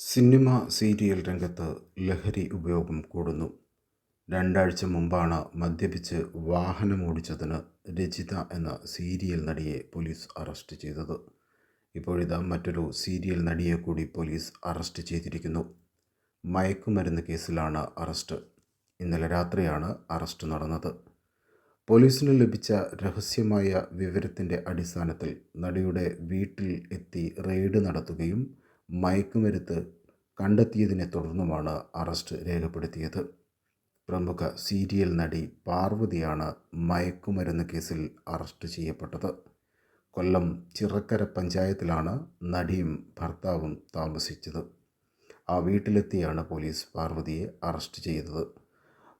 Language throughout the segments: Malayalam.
സിനിമ സീരിയൽ രംഗത്ത് ലഹരി ഉപയോഗം കൂടുന്നു. രണ്ടാഴ്ച മുമ്പാണ് മദ്യപിച്ച് വാഹനമോടിച്ചതിന് രചിത എന്ന സീരിയൽ നടിയെ പോലീസ് അറസ്റ്റ് ചെയ്തത്. ഇപ്പോഴിതാ മറ്റൊരു സീരിയൽ നടിയെ കൂടി പോലീസ് അറസ്റ്റ് ചെയ്തിരിക്കുന്നു. മയക്കുമരുന്ന് കേസിലാണ് അറസ്റ്റ്. ഇന്നലെ രാത്രിയാണ് അറസ്റ്റ് നടന്നത്. പോലീസിന് ലഭിച്ച രഹസ്യമായ വിവരത്തിന്റെ അടിസ്ഥാനത്തിൽ നടിയുടെ വീട്ടിൽ എത്തി റെയ്ഡ് നടത്തുകയും മയക്കുമരുത്ത് കണ്ടെത്തിയതിനെ തുടർന്നുമാണ് അറസ്റ്റ് രേഖപ്പെടുത്തിയത്. പ്രമുഖ സീരിയൽ നടി പാർവതിയാണ് മയക്കുമരുന്ന് കേസിൽ അറസ്റ്റ് ചെയ്യപ്പെട്ടത്. കൊല്ലം ചിറക്കര പഞ്ചായത്തിലാണ് നടിയും ഭർത്താവും താമസിച്ചത്. ആ വീട്ടിലെത്തിയാണ് പോലീസ് പാർവതിയെ അറസ്റ്റ് ചെയ്തത്.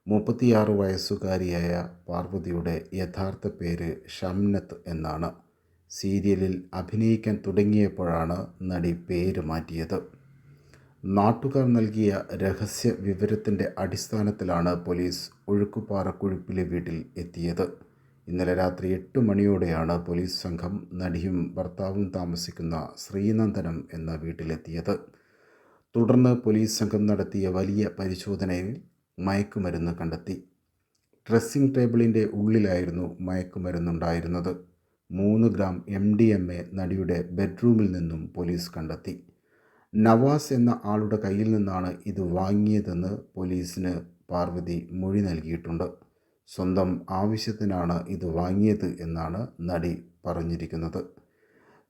മുപ്പത്തിയാറ് വയസ്സുകാരിയായ പാർവതിയുടെ യഥാർത്ഥ പേര് ഷംനത്ത് എന്നാണ്. സീരിയലിൽ അഭിനയിക്കാൻ തുടങ്ങിയപ്പോഴാണ് നടി പേര് മാറ്റിയത്. നാട്ടുകാർ നൽകിയ രഹസ്യ വിവരത്തിന്റെ അടിസ്ഥാനത്തിലാണ് പോലീസ് ഒഴുക്കുപാറ കുഴിപ്പിലെ വീട്ടിൽ എത്തിയത്. ഇന്നലെ രാത്രി എട്ട് മണിയോടെയാണ് പോലീസ് സംഘം നടിയും ഭർത്താവും താമസിക്കുന്ന ശ്രീനന്ദനം എന്ന വീട്ടിലെത്തിയത്. തുടർന്ന് പോലീസ് സംഘം നടത്തിയ വലിയ പരിശോധനയിൽ മയക്കുമരുന്ന് കണ്ടെത്തി. ഡ്രസ്സിംഗ് ടേബിളിന്റെ ഉള്ളിലായിരുന്നു മയക്കുമരുന്നുണ്ടായിരുന്നത്. മൂന്ന് gram M D M A നടിയുടെ ബെഡ്റൂമിൽ നിന്നും പോലീസ് കണ്ടെത്തി. നവാസ് എന്ന ആളുടെ കയ്യിൽ നിന്നാണ് ഇത് വാങ്ങിയതെന്ന് പോലീസിന് പാർവതി മൊഴി നൽകിയിട്ടുണ്ട്. സ്വന്തം ആവശ്യത്തിനാണ് ഇത് വാങ്ങിയത് എന്നാണ് നടി പറഞ്ഞിരിക്കുന്നത്.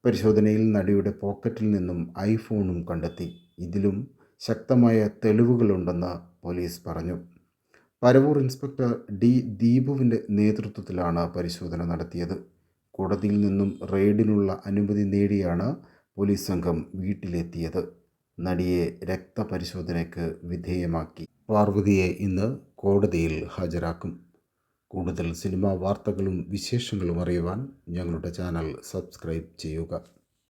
പരിശോധനയിൽ നടിയുടെ പോക്കറ്റിൽ നിന്നും ഐഫോണും കണ്ടെത്തി. ഇതിലും ശക്തമായ തെളിവുകളുണ്ടെന്ന് പോലീസ് പറഞ്ഞു. പരവൂർ ഇൻസ്പെക്ടർ ഡി ദീപുവിന്റെ നേതൃത്വത്തിലാണ് പരിശോധന നടത്തിയത്. കോടതിയിൽ നിന്നും റെയ്ഡിനുള്ള അനുമതി നേടിയാണ് പോലീസ് സംഘം വീട്ടിലെത്തിയത്. നടിയെ രക്തപരിശോധനയ്ക്ക് വിധേയമാക്കി. പാർവതിയെ ഇന്ന് കോടതിയിൽ ഹാജരാക്കും. കൂടുതൽ സിനിമാ വാർത്തകളും വിശേഷങ്ങളും അറിയുവാൻ ഞങ്ങളുടെ ചാനൽ സബ്സ്ക്രൈബ് ചെയ്യുക.